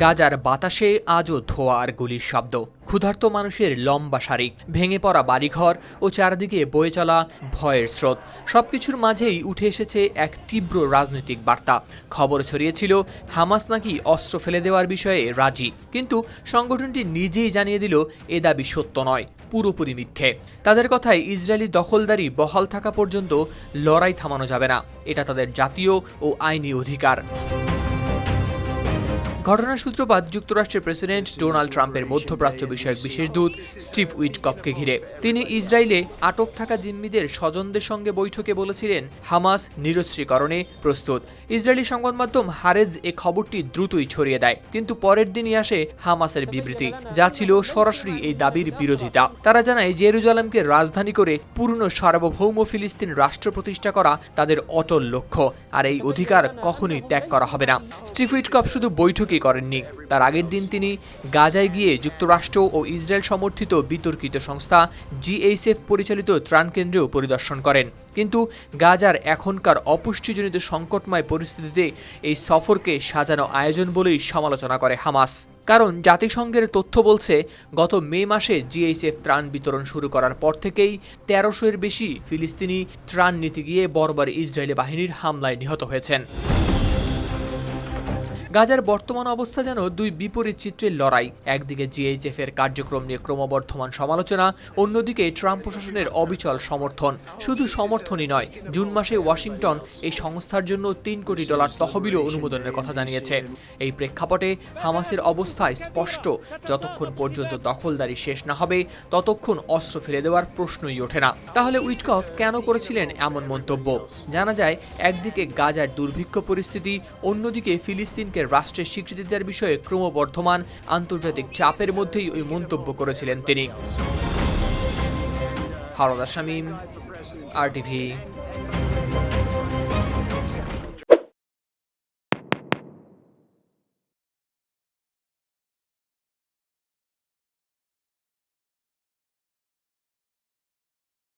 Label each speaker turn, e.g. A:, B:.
A: গাজার বাতাসে আজও ধোয়া আর গুলির শব্দ। ক্ষুধার্ত মানুষের লম্বা সারি ভেঙে পড়া বাড়িঘর ও চারদিকে বয়ে চলা ভয়ের স্রোত। সবকিছুর মাঝেই উঠে এসেছে এক তীব্র রাজনৈতিক বার্তা। খবর ছড়িয়েছিল, হামাস নাকি অস্ত্র ফেলে দেওয়ার বিষয়ে রাজি। কিন্তু সংগঠনটি নিজেই জানিয়ে দিল, এ দাবি সত্য নয়, পুরোপুরি মিথ্যে। তাদের কথায় ইসরায়েলি দখলদারি বহাল থাকা পর্যন্ত লড়াই থামানো যাবে না। এটা তাদের জাতীয় ও আইনি অধিকার। ঘটনার সূত্রপাত যুক্তরাষ্ট্রের প্রেসিডেন্ট ডোনাল্ড ট্রাম্পের মধ্যপ্রাচ্য বিষয়ক বিশেষ দূত স্টিভ উইটকফকে ঘিরে। তিনি ইসরায়েলে আটক থাকা জিম্মিদের স্বজনদের সঙ্গে বৈঠকে বলেছিলেন, হামাস নিরস্ত্রীকরণে প্রস্তুত। ইসরায়েলি সংবাদ মাধ্যম হারেজ এ খবরটি দ্রুতই ছড়িয়ে দেয়, কিন্তু পরের দিনই আসে হামাসের বিবৃতি, যা ছিল সরাসরি এই দাবির বিরোধিতা। তারা জানায়, জেরুজালেমকে রাজধানী করে পূর্ণ সার্বভৌম ফিলিস্তিন রাষ্ট্র প্রতিষ্ঠা করা তাদের অটল লক্ষ্য, আর এই অধিকার কখনোই ত্যাগ করা হবে না। স্টিভ উইটকফ শুধু বৈঠকই করেননি। তার আগের দিন তিনি গাজায় গিয়ে যুক্তরাষ্ট্র ও ইসরায়েল সমর্থিত বিতর্কিত সংস্থা জিএইচএফ পরিচালিত ত্রাণ কেন্দ্রেও পরিদর্শন করেন। কিন্তু গাজার এখনকার অপুষ্টিজনিত সংকটময় পরিস্থিতিতে এই সফরকে সাজানো আয়োজন বলেই সমালোচনা করে হামাস। কারণ জাতিসংঘের তথ্য বলছে, গত মে মাসে জিএইচএফ ত্রাণ বিতরণ শুরু করার পর থেকেই তেরোশো এর বেশি ফিলিস্তিনি ত্রাণ নিতে গিয়ে বর্বর ইসরায়েলি বাহিনীর হামলায় নিহত হয়েছেন। গাজার বর্তমান অবস্থা যেন দুই বিপরীত চিত্রের লড়াই। একদিকে জিএইচএফ এর কার্যক্রম নিয়ে ক্রমবর্ধমান সমালোচনা, অন্যদিকে ট্রাম্প প্রশাসনের অবিচল সমর্থন। শুধু সমর্থনই নয়, জুন মাসে ওয়াশিংটন এই সংস্থার জন্য তিন কোটি ডলার তহবিলও অনুমোদনের কথা জানিয়েছে। এই প্রেক্ষাপটে হামাসের অবস্থায় স্পষ্ট, যতক্ষণ পর্যন্ত দখলদারি শেষ না হবে, ততক্ষণ অস্ত্র ফেলে দেওয়ার প্রশ্নই ওঠে না। তাহলে উইটকফ কেন করেছিলেন এমন মন্তব্য? জানা যায়, একদিকে গাজার দুর্ভিক্ষ পরিস্থিতি, অন্যদিকে ফিলিস্তিনকে রাষ্ট্রের স্বীকৃতি দেওয়ার বিষয়ে ক্রমবর্ধমান আন্তর্জাতিক চাপের মধ্যেই ওই মন্তব্য করেছিলেন তিনি। হারদা শামীম আর টিভি